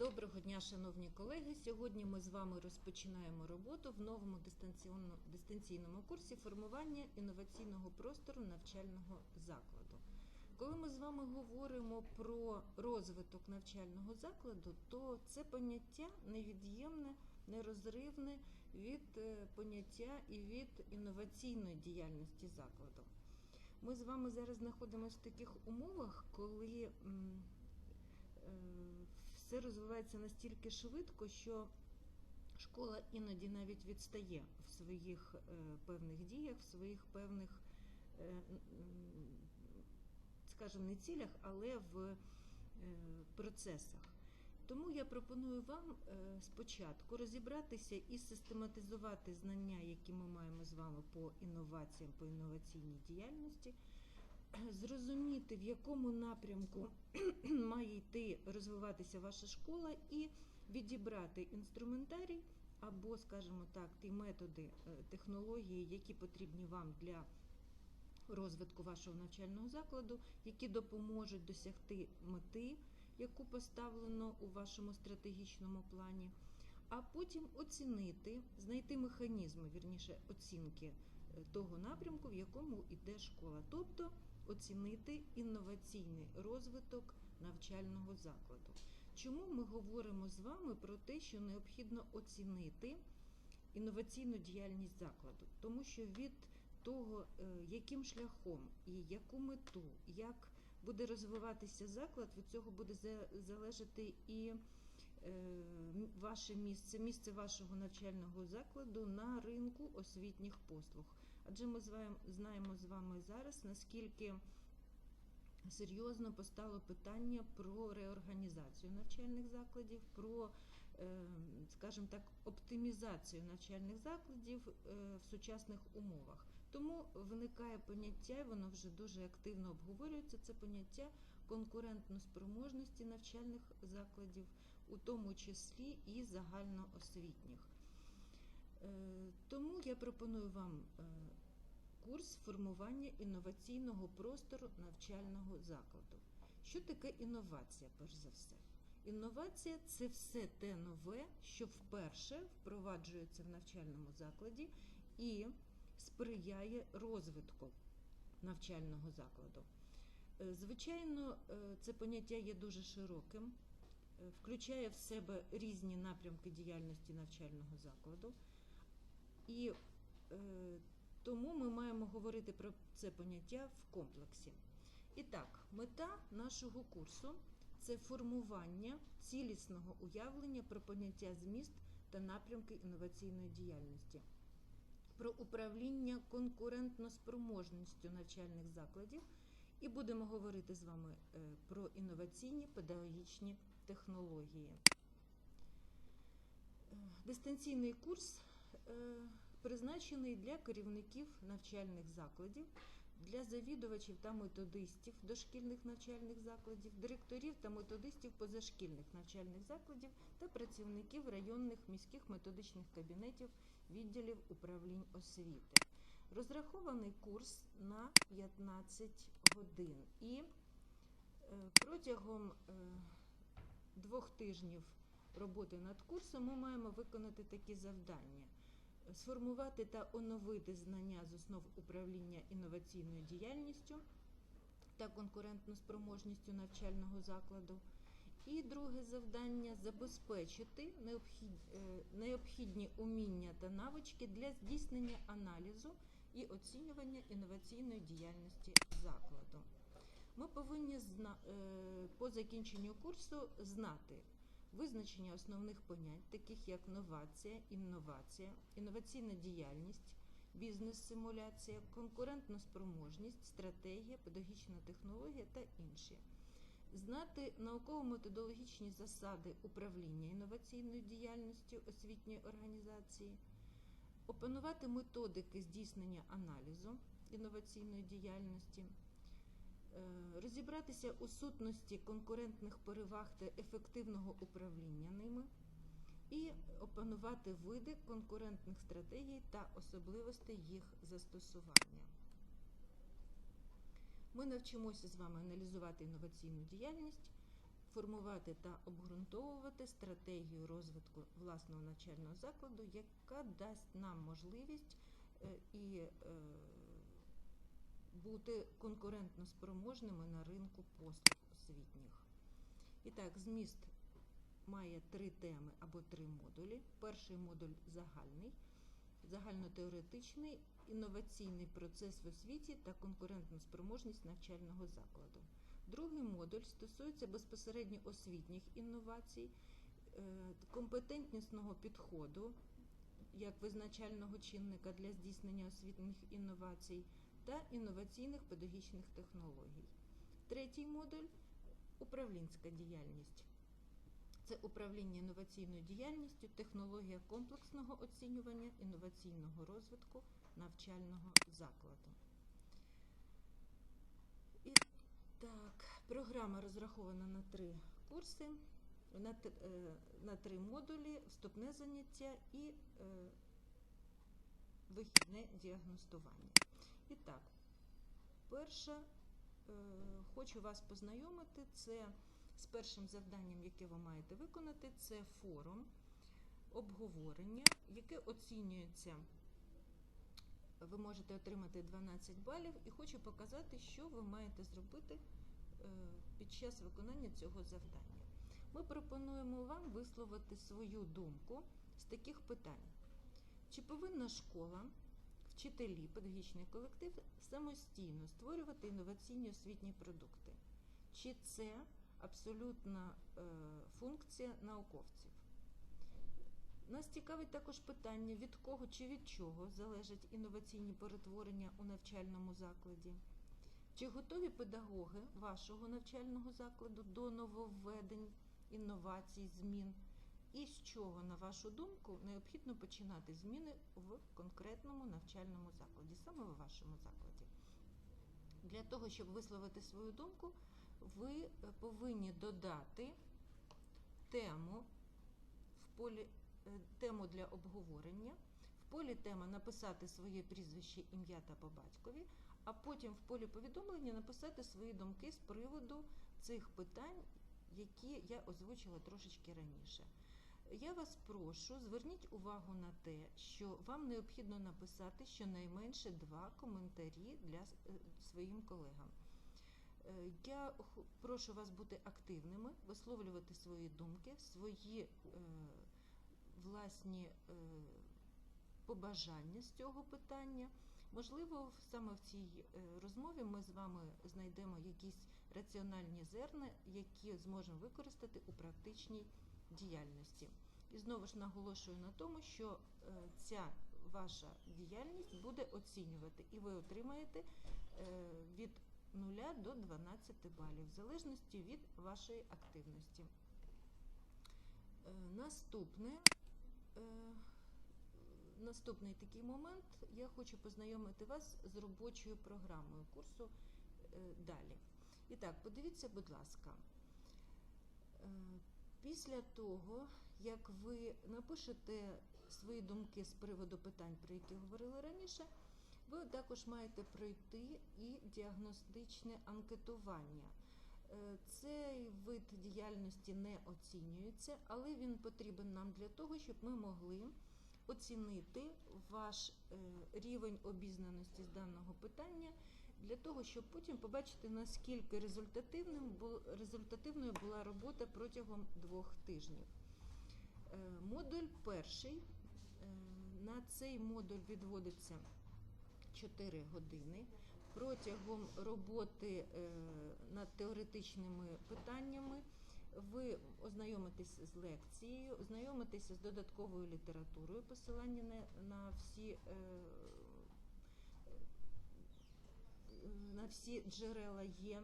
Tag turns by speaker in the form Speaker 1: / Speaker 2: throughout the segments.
Speaker 1: Доброго дня, шановні колеги. Сьогодні ми з вами розпочинаємо роботу в новому дистанційному курсі формування інноваційного простору навчального закладу. Коли ми з вами говоримо про розвиток навчального закладу, то це поняття невід'ємне, нерозривне від е, поняття і від інноваційної діяльності закладу. Ми з вами зараз знаходимося в таких умовах, коли е, все розвивається настільки швидко, що школа іноді навіть відстає в своїх е, певних діях, в своїх певних, е, скажімо, не цілях, але в е, процесах. Тому я пропоную вам спочатку розібратися і систематизувати знання, які ми маємо з вами по інноваціям, по інноваційній діяльності, зрозуміти, в якому напрямку має йти розвиватися ваша школа, і відібрати інструментарій або, скажімо так, ті методи, е, технології, які потрібні вам для розвитку вашого навчального закладу, які допоможуть досягти мети, яку поставлено у вашому стратегічному плані, а потім оцінити, знайти механізми, вірніше, оцінки е, того напрямку, в якому йде школа, тобто оцінити інноваційний розвиток навчального закладу. Чому ми говоримо з вами про те, що необхідно оцінити інноваційну діяльність закладу? Тому що від того, е, яким шляхом і яку мету, як буде розвиватися заклад, від цього буде залежати і е, ваше місце, місце вашого навчального закладу на ринку освітніх послуг. Адже ми з знаємо з вами зараз, наскільки серйозно постало питання про реорганізацію навчальних закладів, про, е, скажімо так, оптимізацію навчальних закладів е, в сучасних умовах. Тому виникає поняття, і воно вже дуже активно обговорюється. Це поняття конкурентноспроможності навчальних закладів, у тому числі і загальноосвітніх. Е, Тому я пропоную вам е, курс формування інноваційного простору навчального закладу. Що таке інновація, перш за все? Інновація це все те нове, що вперше впроваджується в навчальному закладі і сприяє розвитку навчального закладу. Е, Звичайно, це поняття є дуже широким, включає в себе різні напрямки діяльності навчального закладу. І е, тому ми маємо говорити про це поняття в комплексі. І так, мета нашого курсу це формування цілісного уявлення про поняття зміст та напрямки інноваційної діяльності, про управління конкурентноспроможністю навчальних закладів, і будемо говорити з вами е, про інноваційні педагогічні технології. Е, Дистанційний курс призначений для керівників навчальних закладів, для завідувачів та методистів дошкільних навчальних закладів, директорів та методистів позашкільних навчальних закладів та працівників районних міських методичних кабінетів відділів управлінь освіти. Розрахований курс на 15 годин і е, протягом е, двох тижнів роботи над курсом ми маємо виконати такі завдання: сформувати та оновити знання з основ управління інноваційною діяльністю та конкурентноспроможністю навчального закладу. І друге завдання забезпечити е, необхідні уміння та навички для здійснення аналізу і оцінювання інноваційної діяльності закладу. Ми повинні е, по закінченню курсу знати визначення основних понять, таких як новація, інновація, інноваційна діяльність, бізнес-симуляція, конкурентноспроможність, стратегія, педагогічна технологія та інші. Знати науково-методологічні засади управління інноваційною діяльністю освітньої організації, опанувати методики здійснення аналізу інноваційної діяльності, розібратися у сутності конкурентних переваг та ефективного управління ними, і опанувати види конкурентних стратегій та особливостей їх застосування. Ми навчимося з вами аналізувати інноваційну діяльність, формувати та обґрунтовувати стратегію розвитку власного навчального закладу, яка дасть нам можливість е, і е, бути конкурентно спроможними на ринку послуг освітніх. І так, зміст має три теми або три модулі. Перший модуль загальний, загальнотеоретичний, інноваційний процес в освіті та конкурентна спроможність навчального закладу. Другий модуль стосується безпосередньо освітніх інновацій, е, компетентнісного підходу як визначального чинника для здійснення освітніх інновацій та інноваційних педагогічних технологій. Третій модуль управлінська діяльність. Це управління інноваційною діяльністю, технологія комплексного оцінювання інноваційного розвитку навчального закладу. І так, програма розрахована на три курси, на, е, на три модулі, вступне заняття і е, вихідне діагностування. І так, перше, е, хочу вас познайомити, це з першим завданням, яке ви маєте виконати, це форум обговорення, яке оцінюється. Ви можете отримати 12 балів і хочу показати, що ви маєте зробити е, під час виконання цього завдання. Ми пропонуємо вам висловити свою думку з таких питань. Чи повинна школа, вчителі, педагогічний колектив самостійно створювати інноваційні освітні продукти? Чи це абсолютна е, функція науковців? Нас цікавить також питання, від кого чи від чого залежать інноваційні перетворення у навчальному закладі. Чи готові педагоги вашого навчального закладу до нововведень, інновацій, змін? І з чого, на вашу думку, необхідно починати зміни в конкретному навчальному закладі, саме в вашому закладі? Для того, щоб висловити свою думку, ви е, повинні додати тему в полі е, тему для обговорення. В полі тема написати своє прізвище, ім'я та по батькові, а потім в полі повідомлення написати свої думки з приводу цих питань, які я озвучила трошечки раніше. Я вас прошу, зверніть увагу на те, що вам необхідно написати щонайменше два коментарі для е, своїм колегам. Е, Я прошу вас бути активними, висловлювати свої думки, свої е, власні побажання з цього питання. Можливо, саме в цій розмові ми з вами знайдемо якісь раціональні зерна, які зможемо використати у практичній діяльності. І знову ж наголошую на тому, що е, ця ваша діяльність буде оцінювати, і ви отримаєте е, від 0 до 12 балів, в залежності від вашої активності. Е, Наступне, наступний такий момент, я хочу познайомити вас з робочою програмою курсу далі. І так, подивіться, будь ласка. Після того, як ви напишете свої думки з приводу питань, про які говорили раніше, ви також маєте пройти і діагностичне анкетування. Е, Цей вид діяльності не оцінюється, але він потрібен нам для того, щоб ми могли оцінити ваш е, рівень обізнаності з даного питання, для того, щоб потім побачити, наскільки результативним результативною була робота протягом двох тижнів. Е, Модуль перший. Е, На цей модуль відводиться 4 години. Протягом роботи е, над теоретичними питаннями ви ознайомитесь з лекцією, ознайомитеся з додатковою літературою, посилання на всі. На всі джерела є.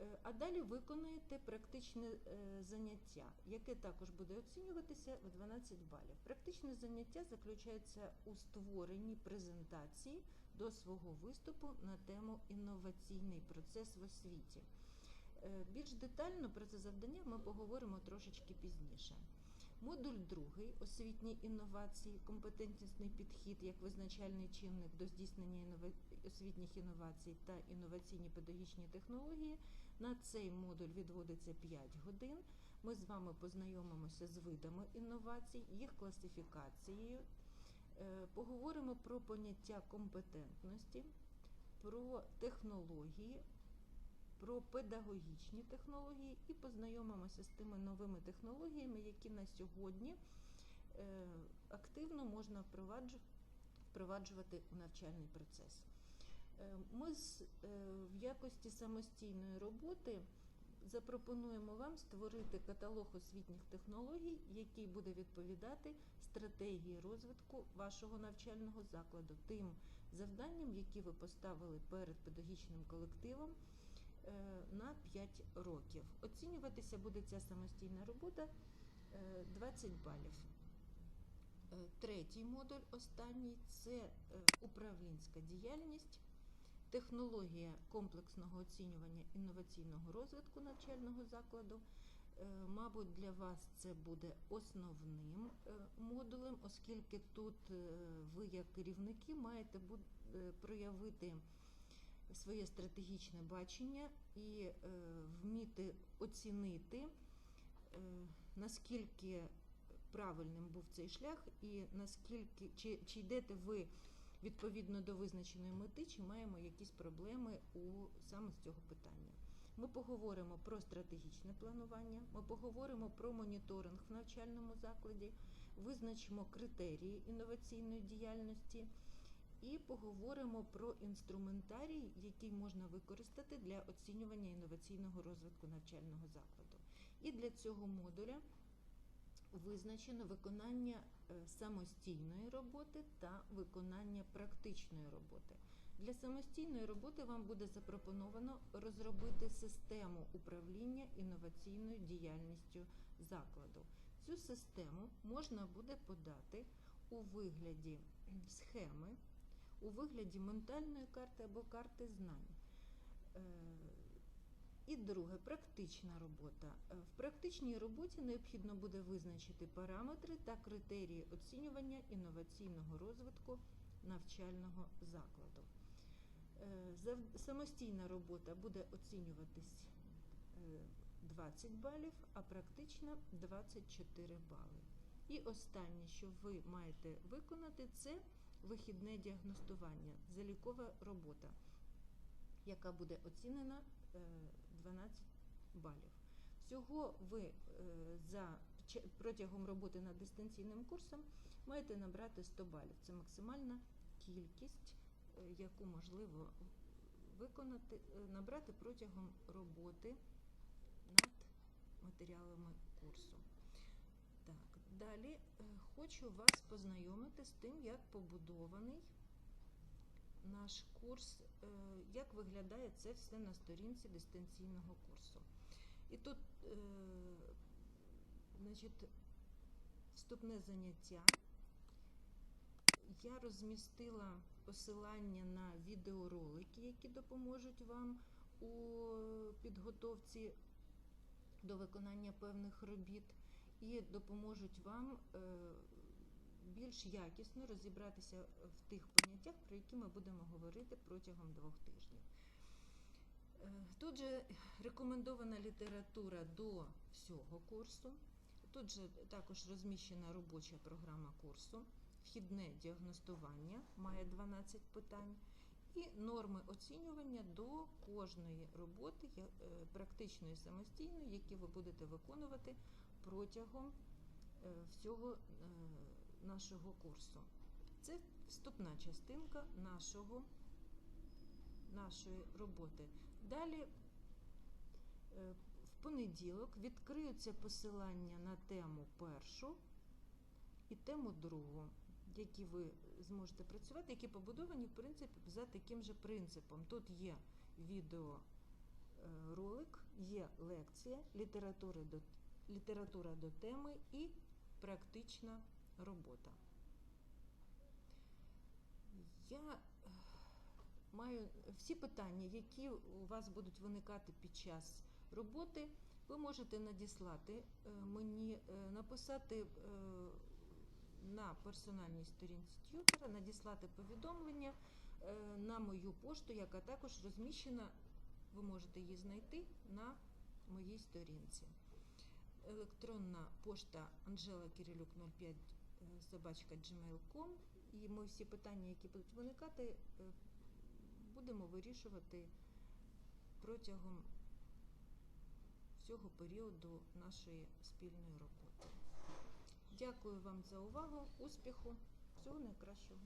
Speaker 1: Е, А далі виконуєте практичне е, заняття, яке також буде оцінюватися в 12 балів. Практичне заняття заключається у створенні презентації до свого виступу на тему інноваційний процес в освіті. Е, Більш детально про це завдання ми поговоримо трошечки пізніше. Модуль другий освітні інновації, компетентнісний підхід як визначальний чинник до здійснення інова- освітніх інновацій та інноваційні педагогічні технології На цей модуль відводиться 5 годин. Ми з вами познайомимося з видами інновацій, їх класифікацією, е, поговоримо про поняття компетентності, про технології, про педагогічні технології і познайомимося з тими новими технологіями, які на сьогодні е, активно можна впроваджувати у навчальний процес. Е, Ми е, в якості самостійної роботи запропонуємо вам створити каталог освітніх технологій, який буде відповідати стратегії розвитку вашого навчального закладу, тим завданням, які ви поставили перед педагогічним колективом на 5 років. Оцінюватися буде ця самостійна робота е, 20 балів. Е, Третій модуль, останній це е, управлінська діяльність, технологія комплексного оцінювання інноваційного розвитку навчального закладу. Е, Мабуть, для вас це буде основним е, модулем, оскільки тут е, ви, як керівники, маєте е, проявити своє стратегічне бачення і е, вміти оцінити, е, наскільки правильним був цей шлях, і наскільки чи, чи йдете ви відповідно до визначеної мети, чи маємо якісь проблеми у саме з цього питання. Ми поговоримо про стратегічне планування, ми поговоримо про моніторинг в навчальному закладі, визначимо критерії інноваційної діяльності і поговоримо про інструментарій, який можна використати для оцінювання інноваційного розвитку навчального закладу. І для цього модуля визначено виконання е, самостійної роботи та виконання практичної роботи. Для самостійної роботи вам буде запропоновано розробити систему управління інноваційною діяльністю закладу. Цю систему можна буде подати у вигляді схеми, у вигляді ментальної карти або карти знань. Е, І друге, практична робота. Е, В практичній роботі необхідно буде визначити параметри та критерії оцінювання інноваційного розвитку навчального закладу. Е, Самостійна робота буде оцінюватись е, 20 балів, а практична 24 бали. І останнє, що ви маєте виконати, це вихідне діагностування, залікова робота, яка буде оцінена е, 12 балів. Всього ви е, за протягом роботи над дистанційним курсом маєте набрати 100 балів. Це максимальна кількість, е, яку можливо виконати, е, набрати протягом роботи над матеріалами далі е, хочу вас познайомити з тим, як побудований наш курс, е, як виглядає це все на сторінці дистанційного курсу. І тут, е, значить, вступне заняття. Я розмістила посилання на відеоролики, які допоможуть вам у підготовці до виконання певних робіт і допоможуть вам е, більш якісно розібратися в тих поняттях, про які ми будемо говорити протягом двох тижнів. Е, Тут же рекомендована література до всього курсу. Тут же також розміщена робоча програма курсу, вхідне діагностування має 12 питань, і норми оцінювання до кожної роботи е, практичної самостійної, які ви будете виконувати протягом е, всього е, нашого курсу. Це вступна частинка нашого, нашої роботи. Далі е, в понеділок відкриються посилання на тему першу і тему другу, які ви зможете працювати, які побудовані в принципі за таким же принципом. Тут є відео е, є лекція, література до, література до теми і практична робота. Я е, маю всі питання, які у вас будуть виникати під час роботи, ви можете надіслати е, мені, е, написати на персональній сторінці т'ютера, надіслати повідомлення на мою пошту, яка також розміщена ви можете її знайти на моїй сторінці. Електронна пошта Анжела Кирилюк 05 е, собачка gmail.com і ми всі питання, які будуть виникати, е, будемо вирішувати протягом всього періоду нашої спільної роботи. Дякую вам за увагу, успіху, всього найкращого.